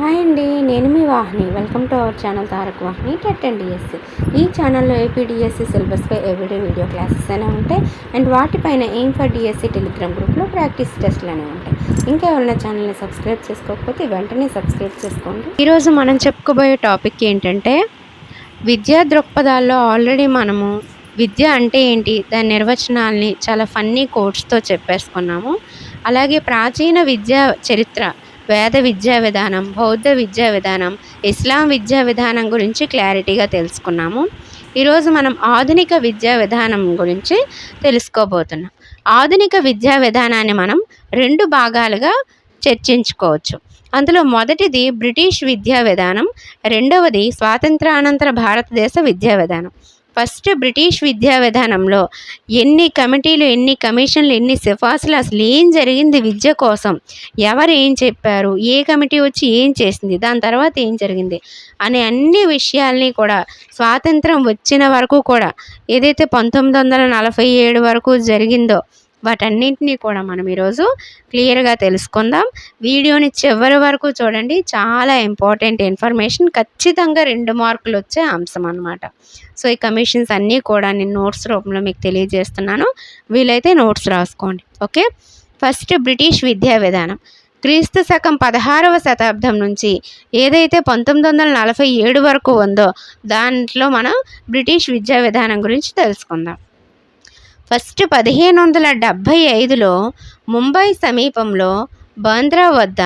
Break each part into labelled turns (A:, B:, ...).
A: Hi అండి నేను మీ Vahini. Welcome to our channel Tarak Vahini TET and DSC. ఈ ఛానల్లో ఏపీడిఎస్సి సిలబస్పై ఎవ్రీడే వీడియో క్లాసెస్ అనే ఉంటాయి. అండ్ వాటిపైన ఎయిమ్ ఫర్ డిఎస్సి టెలిగ్రామ్ గ్రూప్లో ప్రాక్టీస్ టెస్ట్లు అనేవి ఉంటాయి. ఇంకా ఎవరైనా ఛానల్ని సబ్స్క్రైబ్ చేసుకోకపోతే వెంటనే సబ్స్క్రైబ్ చేసుకోండి. ఈరోజు మనం చెప్పుకోబోయే టాపిక్ ఏంటంటే విద్యా దృక్పథాల్లో ఆల్రెడీ మనము విద్య అంటే ఏంటి దాని నిర్వచనాల్ని చాలా ఫన్నీ కోడ్స్తో చెప్పేసుకున్నాము. అలాగే ప్రాచీన విద్యా చరిత్ర వేద విద్యా విధానం బౌద్ధ విద్యా విధానం ఇస్లాం విద్యా విధానం గురించి క్లారిటీగా తెలుసుకున్నాము. ఈరోజు మనం ఆధునిక విద్యా విధానం గురించి తెలుసుకోబోతున్నాం. ఆధునిక విద్యా విధానాన్ని మనం రెండు భాగాలుగా చర్చించుకోవచ్చు. అందులో మొదటిది బ్రిటిష్ విద్యా విధానం రెండవది స్వాతంత్రానంతర భారతదేశ విద్యా విధానం. ఫస్ట్ బ్రిటిష్ విద్యా విధానంలో ఎన్ని కమిటీలు ఎన్ని కమిషన్లు ఎన్ని సిఫార్సులు అసలు ఏం జరిగింది విద్య కోసం? ఎవరు ఏం చెప్పారు? ఏ కమిటీ వచ్చి ఏం చేసింది? దాని తర్వాత ఏం జరిగింది? అనే అన్ని విషయాల్ని కూడా స్వాతంత్రం వచ్చిన వరకు కూడా ఏదైతే పంతొమ్మిది వందల నలభై ఏడు వరకు జరిగిందో వాటన్నింటినీ కూడా మనం ఈరోజు క్లియర్గా తెలుసుకుందాం. వీడియోని చివరి వరకు చూడండి. చాలా ఇంపార్టెంట్ ఇన్ఫర్మేషన్. ఖచ్చితంగా రెండు మార్కులు వచ్చే అంశం అనమాట సో ఈ కమిషన్స్ అన్నీ కూడా నేను నోట్స్ రూపంలో మీకు తెలియజేస్తున్నాను. వీలైతే నోట్స్ రాసుకోండి. ఓకే? ఫస్ట్ బ్రిటిష్ విద్యా విధానం. క్రీస్తు శకం పదహారవ శతాబ్దం నుంచి ఏదైతే పంతొమ్మిది వందల నలభై ఏడు వరకు ఉందో దాంట్లో మనం బ్రిటిష్ విద్యా విధానం గురించి తెలుసుకుందాం. ఫస్ట్ పదిహేను వందల డెబ్భై ఐదులో ముంబై సమీపంలో బాంద్రా వద్ద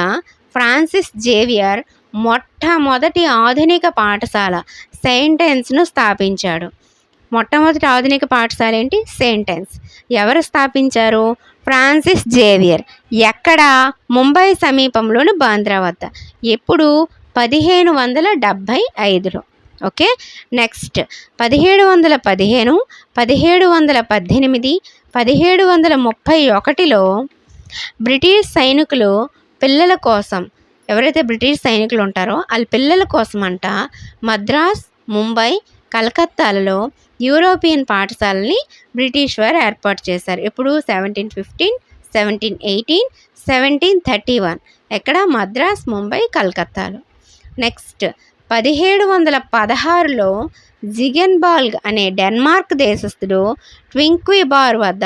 A: ఫ్రాన్సిస్ జేవియర్ మొట్టమొదటి ఆధునిక పాఠశాల సెయింటెన్స్ను స్థాపించాడు. మొట్టమొదటి ఆధునిక పాఠశాల ఏంటి? సెయింటెన్స్. ఎవరు స్థాపించారు? Francis Xavier. ఎక్కడ? ముంబై సమీపంలోని బాంద్రా వద్ద. ఎప్పుడు? పదిహేను వందల డెబ్భై ఐదులో ఓకే? నెక్స్ట్. పదిహేడు వందల పదిహేను పదిహేడు వందల పద్దెనిమిది పదిహేడు వందల ముప్పై ఒకటిలో బ్రిటిష్ సైనికులు పిల్లల కోసం ఎవరైతే బ్రిటిష్ సైనికులు ఉంటారో వాళ్ళ పిల్లల కోసం అంట మద్రాస్ ముంబై కలకత్తాలలో యూరోపియన్ పాఠశాలని బ్రిటిష్ వారు ఏర్పాటు చేశారు. ఇప్పుడు seventeen fifteen seventeen eighteen seventeen thirty one. ఎక్కడ? మద్రాస్ ముంబై కలకత్తాలో. నెక్స్ట్. పదిహేడు వందల పదహారులో జిగెన్బాల్గ్ అనే డెన్మార్క్ దేశస్థుడు ట్వింక్విబార్ వద్ద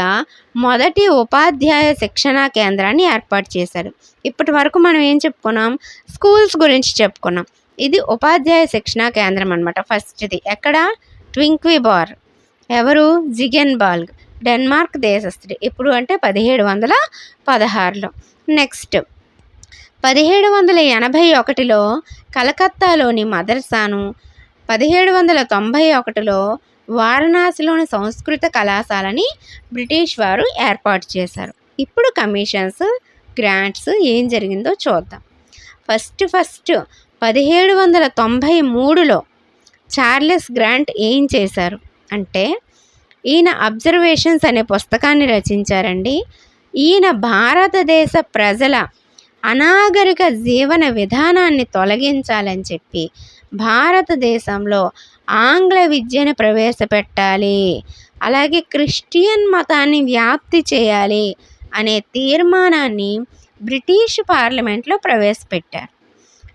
A: మొదటి ఉపాధ్యాయ శిక్షణా కేంద్రాన్ని ఏర్పాటు చేశాడు ఇప్పటి వరకు మనం ఏం చెప్పుకున్నాం? స్కూల్స్ గురించి చెప్పుకున్నాం. ఇది ఉపాధ్యాయ శిక్షణా కేంద్రం అనమాట ఫస్ట్ది. ఎక్కడ? ట్వింక్విబార్ ఎవరు? జిగెన్బాల్గ్. డెన్మార్క్ దేశస్థుడు. ఇప్పుడు అంటే పదిహేడు వందల పదహారులో. నెక్స్ట్. పదిహేడు వందల ఎనభై ఒకటిలో కలకత్తాలోని మదర్సాను పదిహేడు వందల తొంభై ఒకటిలో వారణాసిలోని సంస్కృత కళాశాలని బ్రిటిష్ వారు ఏర్పాటు చేశారు. ఇప్పుడు కమిషన్స్ గ్రాంట్స్ ఏం జరిగిందో చూద్దాం. ఫస్ట్ ఫస్ట్ పదిహేడు వందల తొంభై మూడులో చార్లెస్ గ్రాంట్ ఏం చేశారు? అంటే ఈయన అబ్జర్వేషన్స్ అనే పుస్తకాన్ని రచించారండి. ఈయన భారతదేశ ప్రజల అనాగరిక జీవన విధానాన్ని తొలగించాలని చెప్పి భారతదేశంలో ఆంగ్ల విద్యను ప్రవేశపెట్టాలి. అలాగే క్రిస్టియన్ మతాన్ని వ్యాప్తి చేయాలి అనే తీర్మానాన్ని బ్రిటిష్ పార్లమెంట్లో ప్రవేశపెట్టారు.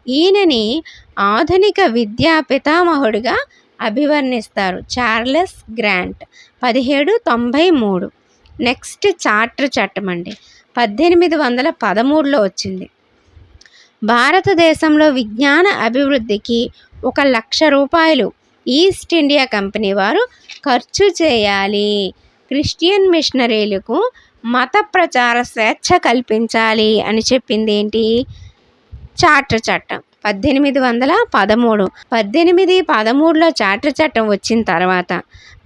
A: ఈయనని ఆధునిక విద్యా పితామహుడిగా అభివర్ణిస్తారు చార్లెస్ గ్రాంట్ పదిహేడు తొంభై మూడు. నెక్స్ట్ చార్టర్ చట్టం అండి. పద్దెనిమిది వందల పదమూడులో వచ్చింది. భారతదేశంలో విజ్ఞాన అభివృద్ధికి ఒక లక్ష రూపాయలు ఈస్ట్ ఇండియా కంపెనీ వారు ఖర్చు చేయాలి. క్రిస్టియన్ మిషనరీలకు మత ప్రచార స్వేచ్ఛ కల్పించాలి అని చెప్పింది ఏంటి? చార్టర్ చట్టం పద్దెనిమిది వందల పదమూడు. పద్దెనిమిది పదమూడులో చార్టర్ చట్టం వచ్చిన తర్వాత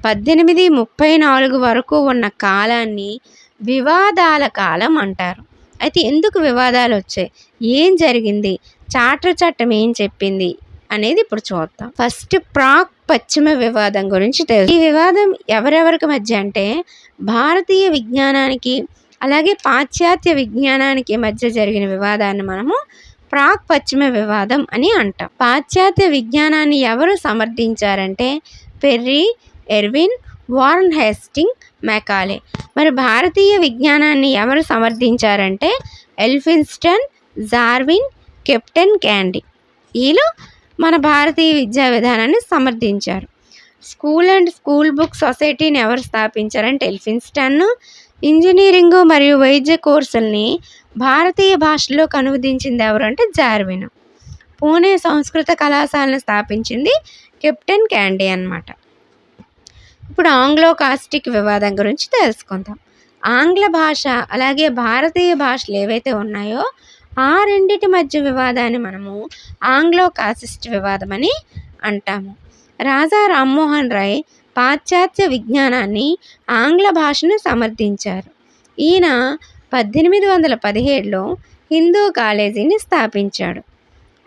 A: పద్దెనిమిది ముప్పై నాలుగు వరకు ఉన్న కాలాన్ని వివాదాల కాలం అంటారు. అయితే ఎందుకు వివాదాలు వచ్చాయి? ఏం జరిగింది? చార్టర్ చట్టం ఏం చెప్పింది? అనేది ఇప్పుడు చూద్దాం. ఫస్ట్ ప్రాక్ పశ్చిమ వివాదం గురించి తెలుసు. ఈ వివాదం ఎవరెవరికి మధ్య అంటే భారతీయ విజ్ఞానానికి అలాగే పాశ్చాత్య విజ్ఞానానికి మధ్య జరిగిన వివాదాన్ని మనము ప్రాక్ పశ్చిమ వివాదం అని అంటాం. పాశ్చాత్య విజ్ఞానాన్ని ఎవరు సమర్థించారంటే Perry Erwin Warren Hastings Macaulay. మరి భారతీయ విజ్ఞానాన్ని ఎవరు సమర్థించారంటే ఎల్ఫిన్స్టన్ జార్విన్ కెప్టెన్ క్యాండీ. వీళ్ళు మన భారతీయ విద్యా విధానాన్ని సమర్థించారు. స్కూల్ అండ్ స్కూల్ బుక్ సొసైటీని ఎవరు స్థాపించారంటే ఎల్ఫిన్స్టన్. ఇంజనీరింగ్ మరియు వైద్య కోర్సుల్ని భారతీయ భాషలోకి అనువదించింది ఎవరు అంటే జార్విన్. పూణే సంస్కృత కళాశాలను స్థాపించింది కెప్టెన్ క్యాండీ అన్నమాట. ఇప్పుడు ఆంగ్లో కాస్టిక్ వివాదం గురించి తెలుసుకుందాం. ఆంగ్ల భాష అలాగే భారతీయ భాషలు ఏవైతే ఉన్నాయో ఆ రెండిటి మధ్య వివాదాన్ని మనము ఆంగ్లో కాసిస్ట్ వివాదం అని అంటాము. రాజా రామ్మోహన్ రాయ్ పాశ్చాత్య విజ్ఞానాన్ని ఆంగ్ల భాషను సమర్థించారు. ఈయన పద్దెనిమిది వందల పదిహేడులో హిందూ కాలేజీని స్థాపించాడు.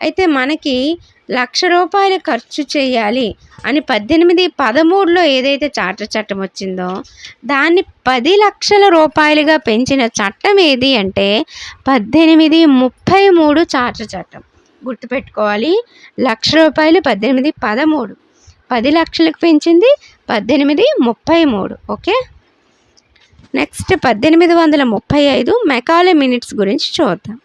A: అయితే మనకి లక్ష రూపాయలు ఖర్చు చేయాలి అని పద్దెనిమిది పదమూడులో ఏదైతే చార్టర్ చట్టం వచ్చిందో దాన్ని పది లక్షల రూపాయలుగా పెంచిన చట్టం ఏది అంటే పద్దెనిమిది ముప్పై మూడు చార్టర్ చట్టం. గుర్తుపెట్టుకోవాలి లక్ష రూపాయలు పద్దెనిమిది పదమూడు. పది లక్షలకు పెంచింది పద్దెనిమిది ముప్పై మూడు. ఓకే? నెక్స్ట్ పద్దెనిమిది వందల ముప్పై ఐదు మెకాలే మినిట్స్ గురించి చూద్దాం.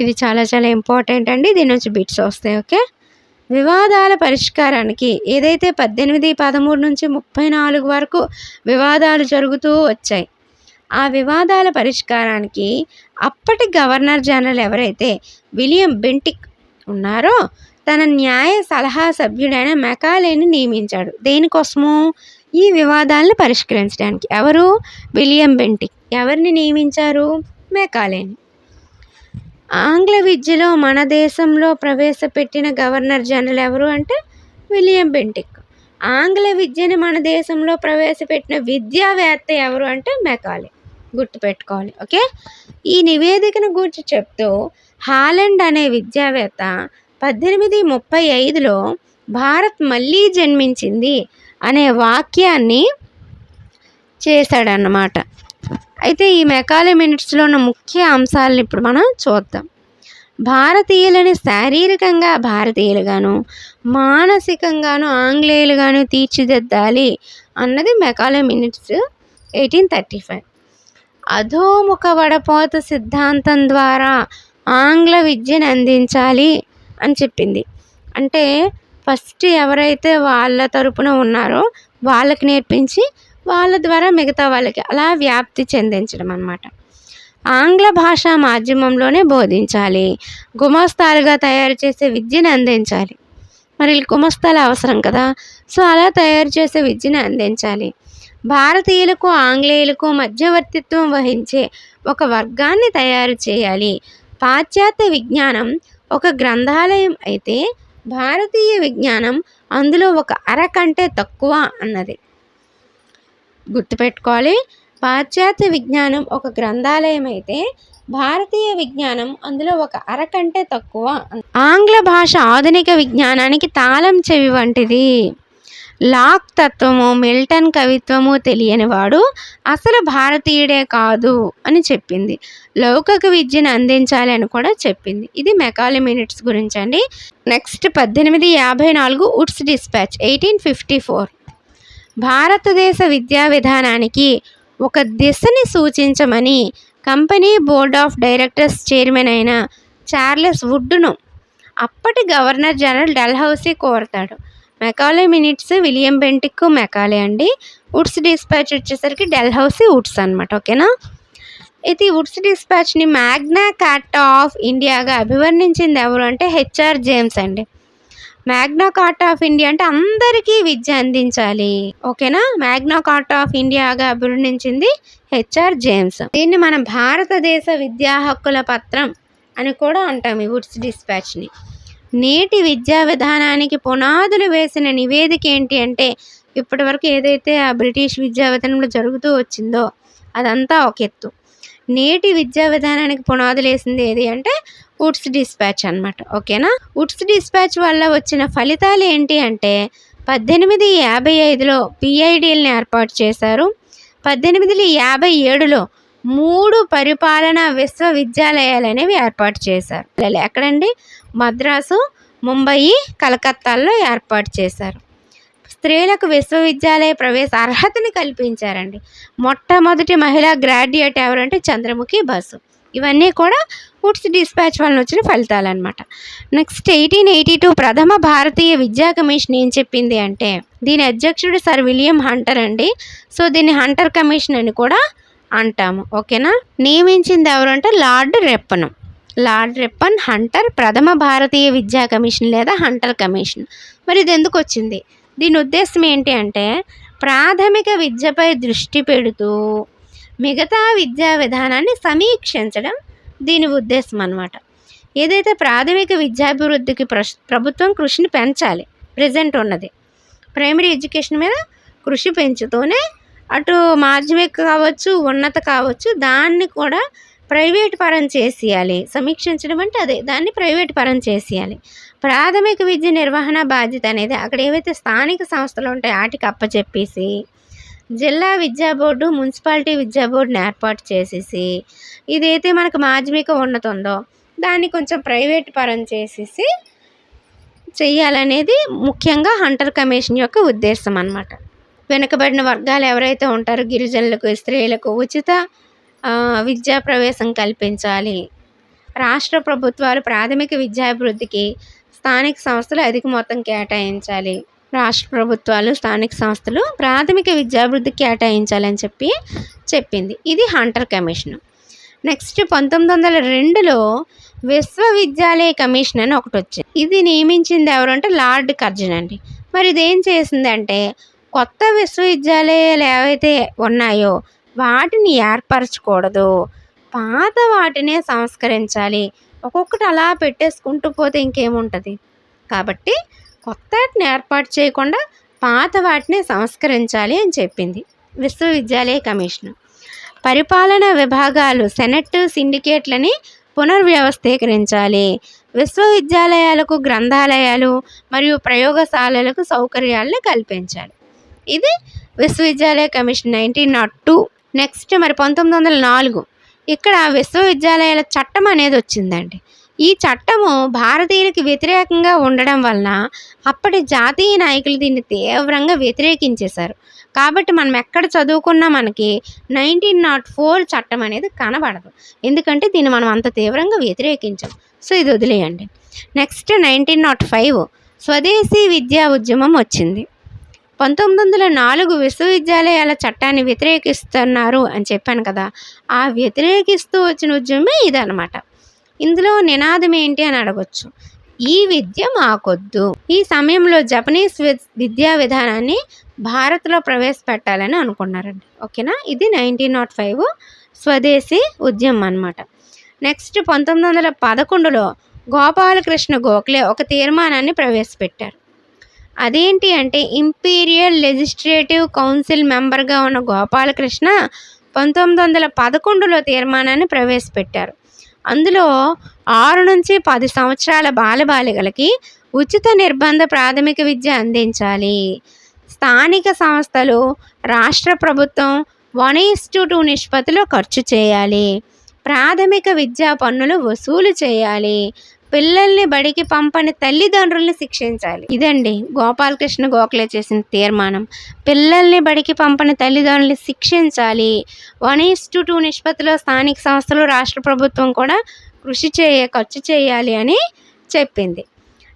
A: ఇది చాలా చాలా ఇంపార్టెంట్ అండి. దీని నుంచి బిట్స్ వస్తాయి ఓకే వివాదాల పరిష్కారానికి ఏదైతే పద్దెనిమిది పదమూడు నుంచి ముప్పై నాలుగు వరకు వివాదాలు జరుగుతూ వచ్చాయి ఆ వివాదాల పరిష్కారానికి అప్పటి గవర్నర్ జనరల్ ఎవరైతే విలియం బెంటిక్ ఉన్నారో తన న్యాయ సలహా సభ్యుడైన మెకాలేని నియమించాడు. దేనికోసము? ఈ వివాదాలను పరిష్కరించడానికి. ఎవరు? William Bentinck. ఎవరిని నియమించారు? మెకాలేని. ఆంగ్ల విద్యలో మన దేశంలో ప్రవేశపెట్టిన గవర్నర్ జనరల్ ఎవరు అంటే విలియం బెంటిక్. ఆంగ్ల విద్యని మన దేశంలో ప్రవేశపెట్టిన విద్యావేత్త ఎవరు అంటే మెకాలే. గుర్తుపెట్టుకోవాలి ఓకే? ఈ నివేదికను గురించి చెప్తూ హాలండ్ అనే విద్యావేత్త పద్దెనిమిది ముప్పై ఐదులో భారత్ మళ్ళీ జన్మించింది అనే వాక్యాన్ని చేశాడన్నమాట. అయితే ఈ మెకాలే మినిట్స్లో ఉన్న ముఖ్య అంశాలను ఇప్పుడు మనం చూద్దాం. భారతీయులని శారీరకంగా భారతీయులుగాను మానసికంగాను ఆంగ్లేయులుగాను తీర్చిదిద్దాలి అన్నది Macaulay minutes eighteen thirty five. అధోముఖ వడపోత సిద్ధాంతం ద్వారా ఆంగ్ల విద్యను అందించాలి అని చెప్పింది. అంటే ఫస్ట్ ఎవరైతే వాళ్ళ తరపున ఉన్నారో వాళ్ళకి నేర్పించి వాళ్ళ ద్వారా మిగతా వాళ్ళకి అలా వ్యాప్తి చెందించడం అన్నమాట. ఆంగ్ల భాషా మాధ్యమంలోనే బోధించాలి. గుమస్తాలుగా తయారు చేసే విద్యను అందించాలి. మరి గుమస్తాలు అవసరం కదా? సో అలా తయారు చేసే విద్యను అందించాలి. భారతీయులకు ఆంగ్లేయులకు మధ్యవర్తిత్వం వహించే ఒక వర్గాన్ని తయారు చేయాలి. పాశ్చాత్య విజ్ఞానం ఒక గ్రంథాలయం అయితే భారతీయ విజ్ఞానం అందులో ఒక అర కంటే తక్కువ అన్నది. గుర్తుపెట్టుకోవాలి. పాశ్చాత్య విజ్ఞానం ఒక గ్రంథాలయం అయితే భారతీయ విజ్ఞానం అందులో ఒక అరకంటే తక్కువ. ఆంగ్ల భాష ఆధునిక విజ్ఞానానికి తాళం చెవి వంటిది. లాక్ తత్వము మిల్టన్ కవిత్వము తెలియని వాడు అసలు భారతీయుడే కాదు అని చెప్పింది. లౌకిక విద్యను అందించాలి అని కూడా చెప్పింది. ఇది మెకాలి మినిట్స్ గురించి అండి. నెక్స్ట్ పద్దెనిమిది యాభై నాలుగు Woods dispatch eighteen fifty four. భారతదేశ విద్యా విధానానికి ఒక దిశని సూచించమని company board of directors chairman అయిన చార్లెస్ వుడ్ను అప్పటి governor general Dalhousie కోరతాడు. Macaulay minutes William Bentinck Macaulay అండి. వుడ్స్ డిస్పాచ్ వచ్చేసరికి డెల్హౌసీ వుడ్స్ అనమాట ఓకేనా? అయితే వుడ్స్ డిస్పాచ్ని మ్యాగ్నా కార్టా ఆఫ్ ఇండియాగా అభివర్ణించింది ఎవరు అంటే హెచ్ఆర్ జేమ్స్ అండి. మ్యాగ్నా కార్టా ఆఫ్ ఇండియా అంటే అందరికీ విద్య అందించాలి. ఓకేనా? మ్యాగ్నా కార్టా ఆఫ్ ఇండియాగా అభివర్ణించింది హెచ్ఆర్ జేమ్స్ దీన్ని మన భారతదేశ విద్యా హక్కుల పత్రం అని కూడా అంటాం ఈ వుడ్స్ డిస్పాచ్ని నేటి విద్యా విధానానికి పునాదులు వేసిన నివేదిక ఏంటి అంటే ఇప్పటివరకు ఏదైతే ఆ బ్రిటిష్ విద్యా విధానంలో జరుగుతూ వచ్చిందో అదంతా ఒక ఎత్తు. నేటి విద్యా విధానానికి పునాదులు వేసింది ఏది అంటే వుడ్స్ డిస్పాచ్ అనమాట ఓకేనా? వుడ్స్ డిస్పాచ్ వల్ల వచ్చిన ఫలితాలు ఏంటి అంటే పద్దెనిమిది యాభై ఐదులో పిఐడిల్ని ఏర్పాటు చేశారు. పద్దెనిమిది యాభై ఏడులో మూడు పరిపాలనా విశ్వవిద్యాలయాలు అనేవి ఏర్పాటు చేశారు. ఎక్కడండి? మద్రాసు ముంబయి కలకత్తాల్లో ఏర్పాటు చేశారు. స్త్రీలకు విశ్వవిద్యాలయ ప్రవేశ అర్హతని కల్పించారండి. మొట్టమొదటి మహిళా గ్రాడ్యుయేట్ ఎవరంటే చంద్రముఖి బసు. ఇవన్నీ కూడా ఉడ్స్ డిస్పాచ్ వలన వచ్చిన ఫలితాలు అనమాట నెక్స్ట్ ఎయిటీన్ ఎయిటీ టూ ప్రథమ భారతీయ విద్యా కమిషన్ ఏం చెప్పింది అంటే దీని అధ్యక్షుడు సర్ విలియం హంటర్ అండి. సో దీన్ని హంటర్ కమిషన్ అని కూడా అంటాము. ఓకేనా? నియమించింది ఎవరంటే lord Ripon. Lord Ripon Hunter ప్రథమ భారతీయ విద్యా కమిషన్ లేదా హంటర్ కమిషన్. మరి ఇది ఎందుకు వచ్చింది? దీని ఉద్దేశం ఏంటి అంటే ప్రాథమిక విద్యపై దృష్టి పెడుతూ మిగతా విద్యా విధానాన్ని సమీక్షించడం దీని ఉద్దేశం అన్నమాట. ఏదైతే ప్రాథమిక విద్యాభివృద్ధికి ప్రభుత్వం కృషిని పెంచాలి ప్రజెంట్ ఉన్నది ప్రైమరీ ఎడ్యుకేషన్ మీద కృషి పెంచుతూనే అటు మాధ్యమిక కావచ్చు ఉన్నత కావచ్చు దాన్ని కూడా ప్రైవేట్ పరం చేసేయాలి. సమీక్షించడం అంటే అదే దాన్ని ప్రైవేట్ పరం చేసేయాలి. ప్రాథమిక విద్య నిర్వహణ బాధ్యత అనేది అక్కడ ఏవైతే స్థానిక సంస్థలు ఉంటాయో వాటికి అప్పచెప్పేసి జిల్లా విద్యా బోర్డు మున్సిపాలిటీ విద్యా బోర్డుని ఏర్పాటు చేసేసి ఇదైతే మనకు మాధ్యమిక ఉన్నత ఉందో దాన్ని కొంచెం ప్రైవేట్ పరం చేసేసి చేయాలనేది ముఖ్యంగా హంటర్ కమిషన్ యొక్క ఉద్దేశం అన్నమాట. వెనుకబడిన వర్గాలు ఎవరైతే ఉంటారో గిరిజనులకు స్త్రీలకు ఉచిత విద్యా ప్రవేశం కల్పించాలి. రాష్ట్ర ప్రభుత్వాలు ప్రాథమిక విద్యాభివృద్ధికి స్థానిక సంస్థలు అధిక మొత్తం కేటాయించాలి. రాష్ట్ర ప్రభుత్వాలు స్థానిక సంస్థలు ప్రాథమిక విద్యాభివృద్ధి కేటాయించాలని చెప్పి చెప్పింది. ఇది హంటర్ కమిషన్ నెక్స్ట్ పంతొమ్మిది వందల రెండులో విశ్వవిద్యాలయ కమిషన్ అని ఒకటి వచ్చింది. ఇది నియమించింది ఎవరంటే లార్డ్ కర్జన్ అండి. మరి ఇదేం చేసిందంటే కొత్త విశ్వవిద్యాలయాలు ఏవైతే ఉన్నాయో వాటిని ఏర్పరచకూడదు. పాత వాటినే సంస్కరించాలి. ఒక్కొక్కటి అలా పెట్టేసుకుంటూ పోతే ఇంకేముంటుంది? కాబట్టి కొత్త వాటిని ఏర్పాటు చేయకుండా పాత వాటిని సంస్కరించాలి అని చెప్పింది విశ్వవిద్యాలయ కమిషన్ పరిపాలనా విభాగాలు సెనెట్ సిండికేట్లని పునర్వ్యవస్థీకరించాలి. విశ్వవిద్యాలయాలకు గ్రంథాలయాలు మరియు ప్రయోగశాలలకు సౌకర్యాలను కల్పించాలి. ఇది విశ్వవిద్యాలయ commission nineteen nought two. Next మరి పంతొమ్మిది వందల నాలుగు. ఇక్కడ విశ్వవిద్యాలయాల చట్టం అనేది వచ్చిందండి. ఈ చట్టము భారతీయులకి వ్యతిరేకంగా ఉండడం వలన అప్పటి జాతీయ నాయకులు దీన్ని తీవ్రంగా వ్యతిరేకించేశారు. కాబట్టి మనం ఎక్కడ చదువుకున్నా మనకి నైన్టీన్ నాట్ ఫోర్ చట్టం అనేది కనబడదు. ఎందుకంటే దీన్ని మనం అంత తీవ్రంగా వ్యతిరేకించాం. సో ఇది వదిలేయండి. నెక్స్ట్ నైన్టీన్ నాట్ ఫైవ్ స్వదేశీ విద్యా ఉద్యమం వచ్చింది. పంతొమ్మిది వందల నాలుగు విశ్వవిద్యాలయాల చట్టాన్ని వ్యతిరేకిస్తున్నారు అని చెప్పాను కదా ఆ వ్యతిరేకిస్తూ వచ్చిన ఉద్యమే ఇదనమాట ఇందులో నినాదం ఏంటి అని అడగొచ్చు. ఈ విద్య మాకొద్దు. ఈ సమయంలో జపనీస్ విద్యా విధానాన్ని భారత్లో ప్రవేశపెట్టాలని అనుకున్నారండి. ఓకేనా? ఇది నైన్టీన్ నాట్ ఫైవ్ స్వదేశీ ఉద్యమం అనమాట నెక్స్ట్ పంతొమ్మిది వందల పదకొండులో గోపాలకృష్ణ గోఖలే ఒక తీర్మానాన్ని ప్రవేశపెట్టారు. అదేంటి అంటే ఇంపీరియల్ లెజిస్లేటివ్ కౌన్సిల్ మెంబర్గా ఉన్న గోపాలకృష్ణ పంతొమ్మిది వందల పదకొండులో తీర్మానాన్ని ప్రవేశపెట్టారు. అందులో ఆరు నుంచి పది సంవత్సరాల బాలబాలికలకి ఉచిత నిర్బంధ ప్రాథమిక విద్య అందించాలి. స్థానిక సంస్థలు రాష్ట్ర ప్రభుత్వం వన్ ఈస్ టు టూ నిష్పత్తిలో ఖర్చు చేయాలి. ప్రాథమిక విద్యా పన్నులు వసూలు చేయాలి. పిల్లల్ని బడికి పంపని తల్లిదండ్రుల్ని శిక్షించాలి. ఇదండి గోపాలకృష్ణ గోఖలే చేసిన తీర్మానం. పిల్లల్ని బడికి పంపని తల్లిదండ్రుల్ని శిక్షించాలి. వన్ ఈస్ టు టూ నిష్పత్తిలో స్థానిక సంస్థలు రాష్ట్ర ప్రభుత్వం కూడా కృషి చేయ ఖర్చు చేయాలి అని చెప్పింది.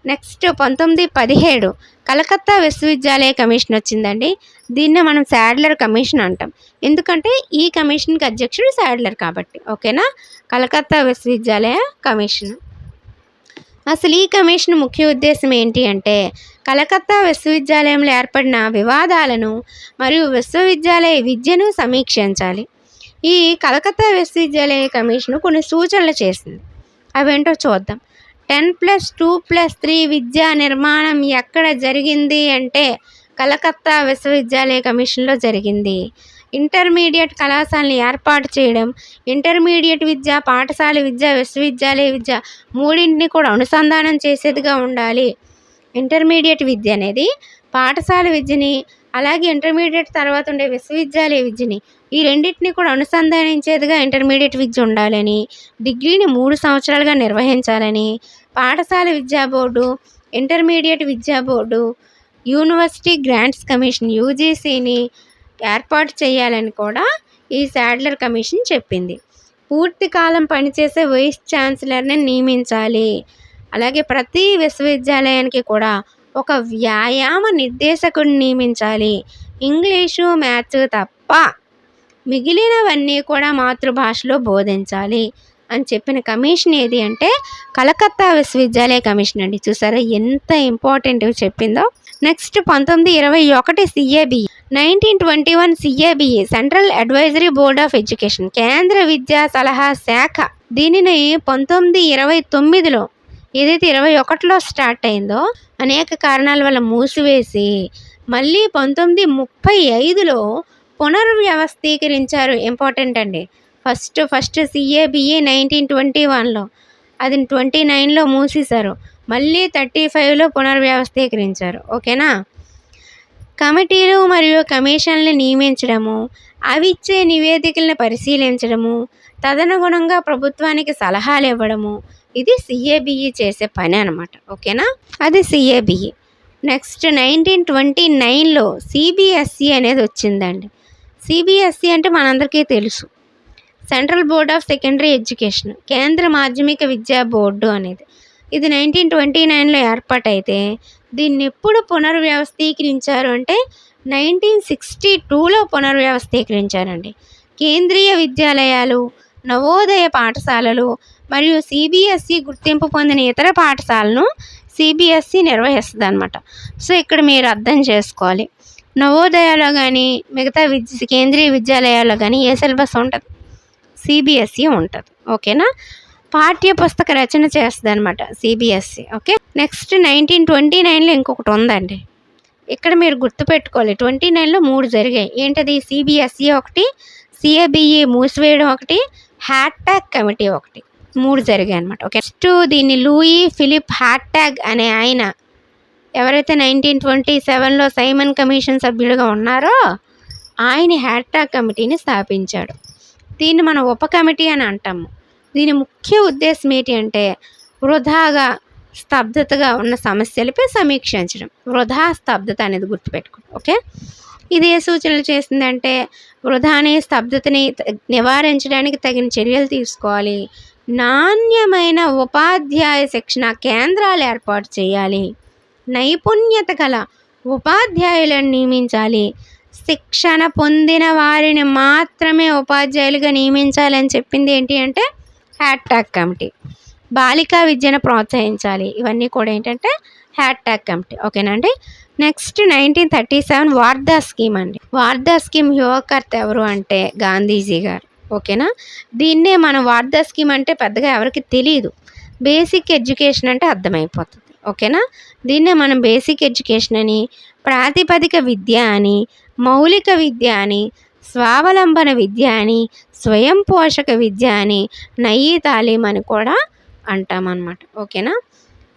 A: నెక్స్ట్ పంతొమ్మిది పదిహేడు కలకత్తా విశ్వవిద్యాలయ కమిషన్ వచ్చిందండి. దీన్ని మనం శాడ్లర్ కమిషన్ అంటాం. ఎందుకంటే ఈ కమిషన్కి అధ్యక్షుడు శాడ్లర్ కాబట్టి. ఓకేనా? కలకత్తా విశ్వవిద్యాలయ కమిషన్. అసలు ఈ కమిషన్ ముఖ్య ఉద్దేశం ఏంటి అంటే కలకత్తా విశ్వవిద్యాలయంలో ఏర్పడిన వివాదాలను మరియు విశ్వవిద్యాలయ విద్యను సమీక్షించాలి. ఈ కలకత్తా విశ్వవిద్యాలయ కమిషన్ కొన్ని సూచనలు చేసింది. అవేంటో చూద్దాం. Ten plus two plus three విద్యా నిర్మాణం ఎక్కడ జరిగింది అంటే కలకత్తా విశ్వవిద్యాలయ కమిషన్లో జరిగింది. ఇంటర్మీడియట్ కళాశాలను ఏర్పాటు చేయడం ఇంటర్మీడియట్ విద్య పాఠశాల విద్య విశ్వవిద్యాలయ విద్య మూడింటిని కూడా అనుసంధానం చేసేదిగా ఉండాలి. ఇంటర్మీడియట్ విద్య అనేది పాఠశాల విద్యని అలాగే ఇంటర్మీడియట్ తర్వాత ఉండే విశ్వవిద్యాలయ విద్యని ఈ రెండింటిని కూడా అనుసంధానించేదిగా ఇంటర్మీడియట్ విద్య ఉండాలని డిగ్రీని మూడు సంవత్సరాలుగా నిర్వహించాలని పాఠశాల విద్యా బోర్డు ఇంటర్మీడియట్ విద్యా బోర్డు యూనివర్సిటీ గ్రాంట్స్ కమిషన్ యూజీసీని ఏర్పాటు చేయాలని కూడా ఈ శాడ్లర్ కమిషన్ చెప్పింది. పూర్తి కాలం పనిచేసే వైస్ ఛాన్సలర్ని నియమించాలి. అలాగే ప్రతి విశ్వవిద్యాలయానికి కూడా ఒక వ్యాయామ నిర్దేశకుడిని నియమించాలి. ఇంగ్లీషు మ్యాథ్స్ తప్ప మిగిలినవన్నీ కూడా మాతృభాషలో బోధించాలి అని చెప్పిన కమిషన్ ఏది అంటే కలకత్తా విశ్వవిద్యాలయ కమిషన్ అండి. చూసారా ఎంత ఇంపార్టెంట్ చెప్పిందో. నెక్స్ట్ పంతొమ్మిది ఇరవై ఒకటి CAB. Nineteen twenty one CABE central advisory board of education కేంద్ర విద్యా సలహా శాఖ. దీనిని పంతొమ్మిది ఇరవై తొమ్మిదిలో ఏదైతే ఇరవై ఒకటిలో స్టార్ట్ అయిందో అనేక కారణాల వల్ల మూసివేసి మళ్ళీ పంతొమ్మిది ముప్పై ఐదులో పునర్వ్యవస్థీకరించారు. ఇంపార్టెంట్ అండి. First first CABE nineteen twenty వన్లో అది ట్వంటీ నైన్లో మూసేశారు. మళ్ళీ థర్టీ ఫైవ్లో పునర్వ్యవస్థీకరించారు. ఓకేనా? కమిటీలు మరియు కమిషన్లు నియమించడము అవి ఇచ్చే నివేదికలను పరిశీలించడము తదనుగుణంగా ప్రభుత్వానికి సలహాలు ఇవ్వడము ఇది సిఏబిఈ చేసే పని అనమాట ఓకేనా? అది సిఏబిఈ. నెక్స్ట్ నైన్టీన్ ట్వంటీ నైన్లో సిబిఎస్ఈ అనేది వచ్చిందండి. సిబిఎస్ఈ అంటే మనందరికీ తెలుసు. Central board of secondary education కేంద్ర మాధ్యమిక విద్యా బోర్డు అనేది. ఇది నైన్టీన్ ట్వంటీ నైన్లో ఏర్పాటైతే దీన్ని ఎప్పుడు పునర్వ్యవస్థీకరించారు అంటే నైన్టీన్ సిక్స్టీ టూలో పునర్వ్యవస్థీకరించారండి. కేంద్రీయ విద్యాలయాలు నవోదయ పాఠశాలలు మరియు సిబిఎస్ఈ గుర్తింపు పొందిన ఇతర పాఠశాలను సిబిఎస్ఈ నిర్వహిస్తుంది అనమాట సో ఇక్కడ మీరు అర్థం చేసుకోవాలి. నవోదయాలో కానీ మిగతా విద్య కేంద్రీయ విద్యాలయాల్లో కానీ ఏ సిలబస్ ఉంటుంది? సిబిఎస్ఈ ఉంటుంది. ఓకేనా? పాఠ్య పుస్తక రచన చేస్తుంది అనమాట CBSE okay next nineteen twenty నైన్లో ఇంకొకటి ఉందండి. ఇక్కడ మీరు గుర్తుపెట్టుకోవాలి ట్వంటీ నైన్లో మూడు జరిగాయి. ఏంటది? సిబిఎస్ఈ ఒకటి సిఏబిఈ మూసివేయడం ఒకటి హ్యాట్యాగ్ కమిటీ ఒకటి. మూడు జరిగాయి అనమాట ఓకే నెక్స్ట్ దీన్ని లూయి ఫిలిప్ హ్యాట్యాగ్ అనే ఆయన ఎవరైతే నైన్టీన్ ట్వంటీ సెవెన్లో సైమన్ కమిషన్ సభ్యులుగా ఉన్నారో ఆయన హ్యాట్యాగ్ కమిటీని స్థాపించాడు. దీన్ని మనం ఉప కమిటీ అని అంటాము. దీని ముఖ్య ఉద్దేశం ఏంటి అంటే వృధాగా స్తబ్దతగా ఉన్న సమస్యలపై సమీక్షించడం. వృధా స్తబ్దత అనేది గుర్తుపెట్టుకోండి ఓకే? ఇది ఏ సూచనలు చేసిందంటే వృధాని స్తబ్దతని నివారించడానికి తగిన చర్యలు తీసుకోవాలి. నాణ్యమైన ఉపాధ్యాయ శిక్షణ కేంద్రాలు ఏర్పాటు చేయాలి. నైపుణ్యత గల ఉపాధ్యాయులను నియమించాలి. శిక్షణ పొందిన వారిని మాత్రమే ఉపాధ్యాయులుగా నియమించాలని చెప్పింది ఏంటి అంటే హ్యాట్యాగ్ కమిటీ బాలికా విద్యను ప్రోత్సహించాలి. ఇవన్నీ కూడా ఏంటంటే హ్యాట్యాగ్ కమిటీ ఓకేనా అండి? Next nineteen thirty seven Wardha scheme అండి. వార్దా స్కీమ్ యువకర్త ఎవరు అంటే గాంధీజీ గారు. ఓకేనా? దీన్నే మనం వార్దా స్కీమ్ అంటే పెద్దగా ఎవరికి తెలియదు బేసిక్ ఎడ్యుకేషన్ అంటే అర్థమైపోతుంది. ఓకేనా? దీన్నే మనం బేసిక్ ఎడ్యుకేషన్ అని ప్రాతిపదిక విద్య అని మౌలిక విద్య అని స్వావలంబన విద్య అని స్వయం పోషక విద్య అని నయీ తాలీం అని కూడా అంటామన్నమాట. ఓకేనా?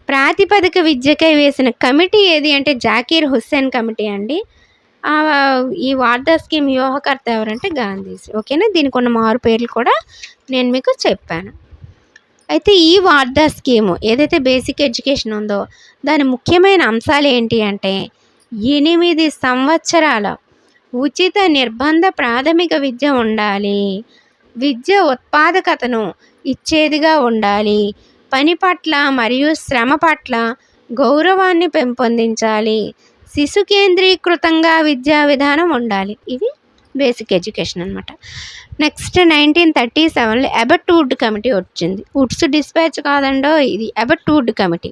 A: ప్రాతిపదిక విద్యకై వేసిన కమిటీ ఏది అంటే జాకీర్ హుస్సేన్ కమిటీ అండి. ఈ వార్దా స్కీమ్ వ్యూహకర్త ఎవరంటే గాంధీజీ. ఓకేనా? దీనికి ఉన్న మారు పేర్లు కూడా నేను మీకు చెప్పాను. అయితే ఈ వార్దా స్కీము ఏదైతే బేసిక్ ఎడ్యుకేషన్ ఉందో దాని ముఖ్యమైన అంశాలు ఏంటి అంటే ఎనిమిది సంవత్సరాల ఉచిత నిర్బంధ ప్రాథమిక విద్య ఉండాలి. విద్య ఉత్పాదకతను ఇచ్చేదిగా ఉండాలి. పని పట్ల మరియు శ్రమ పట్ల గౌరవాన్ని పెంపొందించాలి. శిశు కేంద్రీకృతంగా విద్యా విధానం ఉండాలి. ఇవి బేసిక్ ఎడ్యుకేషన్ అనమాట నెక్స్ట్ నైన్టీన్ థర్టీ సెవెన్లో ఎబర్ట్వుడ్ కమిటీ వచ్చింది. వుడ్స్ డిస్పాచ్ కాదండో ఇది ఎబర్ట్వుడ్ కమిటీ.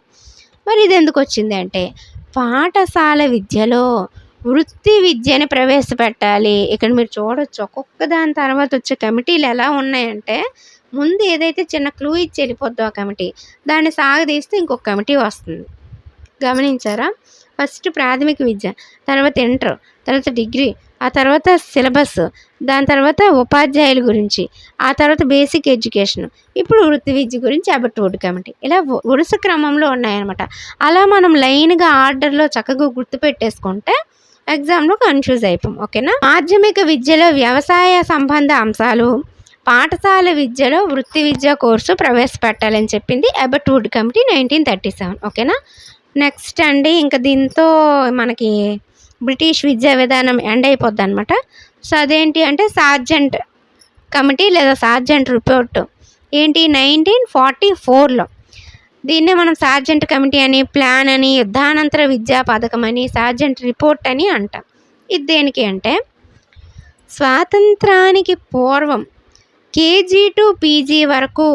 A: మరి ఇది ఎందుకు వచ్చింది అంటే పాఠశాల విద్యలో వృత్తి విద్యని ప్రవేశపెట్టాలి. ఇక్కడ మీరు చూడొచ్చు. ఒక్కొక్క దాని తర్వాత వచ్చే కమిటీలు ఎలా ఉన్నాయంటే ముందు ఏదైతే చిన్న క్లూ ఇచ్చి వెళ్ళిపోద్దో ఆ కమిటీ దాన్ని సాగదీస్తే ఇంకొక కమిటీ వస్తుంది. గమనించారా? ఫస్ట్ ప్రాథమిక విద్య తర్వాత ఇంటర్ తర్వాత డిగ్రీ ఆ తర్వాత సిలబస్ దాని తర్వాత ఉపాధ్యాయుల గురించి ఆ తర్వాత బేసిక్ ఎడ్యుకేషన్. ఇప్పుడు వృత్తి విద్య గురించి అబట్టువుడ్ కమిటీ. ఇలా వరుస క్రమంలో ఉన్నాయన్నమాట. అలా మనం లైన్గా ఆర్డర్లో చక్కగా గుర్తుపెట్టేసుకుంటే ఎగ్జామ్లో కన్ఫ్యూజ్ అయిపోం ఓకేనా? మాధ్యమిక విద్యలో వ్యవసాయ సంబంధ అంశాలు పాఠశాల విద్యలో వృత్తి విద్య కోర్సు ప్రవేశపెట్టాలని చెప్పింది Abbott Wood committee nineteen thirty seven ఓకేనా? నెక్స్ట్ అండి ఇంకా దీంతో మనకి బ్రిటిష్ విద్యా విధానం ఎండ్ అయిపోద్ది అనమాట సో అదేంటి అంటే సార్జెంట్ కమిటీ లేదా సార్జెంట్ రిపోర్ట్ ఏంటి? నైన్టీన్ ఫార్టీ ఫోర్లో దీన్నే మనం సార్జెంట్ కమిటీ అని ప్లాన్ అని యుద్ధానంతర విద్యా పథకం అని సార్జెంట్ రిపోర్ట్ అని అంటాం. ఇది దేనికి అంటే స్వాతంత్రానికి పూర్వం కేజీ టు పీజీ వరకు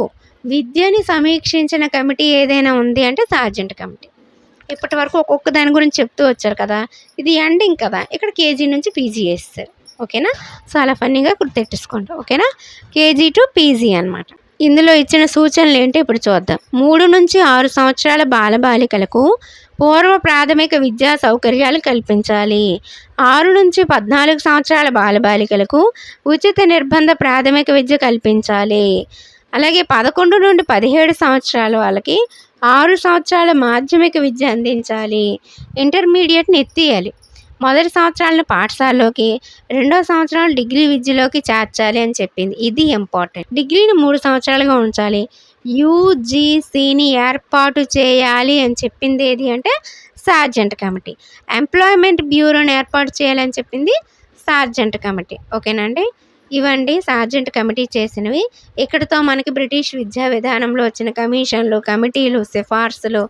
A: విద్యని సమీక్షించిన కమిటీ ఏదైనా ఉంది అంటే సార్జెంట్ కమిటీ. ఇప్పటి వరకు ఒక్కొక్క దాని గురించి చెప్తూ వచ్చారు కదా ఇది ఎండింగ్ కదా. ఇక్కడ కేజీ నుంచి పీజీ వేస్తారు. ఓకేనా? చాలా ఫన్నీగా గుర్తెట్టేసుకోండి ఓకేనా? కేజీ టు పీజీ అనమాట ఇందులో ఇచ్చిన సూచనలు ఏంటి ఇప్పుడు చూద్దాం. మూడు నుంచి ఆరు సంవత్సరాల బాలబాలికలకు పూర్వ ప్రాథమిక విద్యా సౌకర్యాలు కల్పించాలి. ఆరు నుంచి పద్నాలుగు సంవత్సరాల బాలబాలికలకు ఉచిత నిర్బంధ ప్రాథమిక విద్య కల్పించాలి. అలాగే పదకొండు నుండి పదిహేడు సంవత్సరాల వాళ్ళకి ఆరు సంవత్సరాల మాధ్యమిక విద్య అందించాలి. ఇంటర్మీడియట్ని ఎత్తియాలి మొదటి సంవత్సరాలను పాఠశాలలోకి రెండో సంవత్సరాలు డిగ్రీ విద్యలోకి చేర్చాలి అని చెప్పింది. ఇది ఇంపార్టెంట్. డిగ్రీని మూడు సంవత్సరాలుగా ఉంచాలి. యూజీసీని ఏర్పాటు చేయాలి అని చెప్పింది ఏది అంటే సార్జెంట్ కమిటీ. ఎంప్లాయ్మెంట్ బ్యూరోని ఏర్పాటు చేయాలని చెప్పింది సార్జెంట్ కమిటీ. ఓకేనండి ఇవండి సార్జెంట్ కమిటీ చేసినవి. ఇక్కడితో మనకి బ్రిటిష్ విద్యా విధానంలో వచ్చిన కమిషన్లు కమిటీలు సిఫార్సులు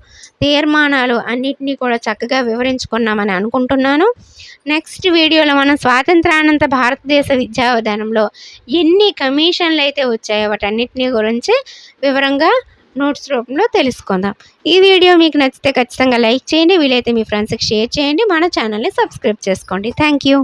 A: తీర్మానాలు అన్నిటినీ కూడా చక్కగా వివరించుకున్నామని అనుకుంటున్నాను. నెక్స్ట్ వీడియోలో మనం స్వాతంత్రానంత భారతదేశ విద్యా విధానంలో ఎన్ని కమిషన్లు అయితే వచ్చాయో వాటన్నిటినీ గురించి వివరంగా నోట్స్ రూపంలో తెలుసుకుందాం. ఈ వీడియో మీకు నచ్చితే ఖచ్చితంగా లైక్ చేయండి. వీలైతే మీ ఫ్రెండ్స్కి షేర్ చేయండి. మన ఛానల్ని సబ్స్క్రైబ్ చేసుకోండి. Thank you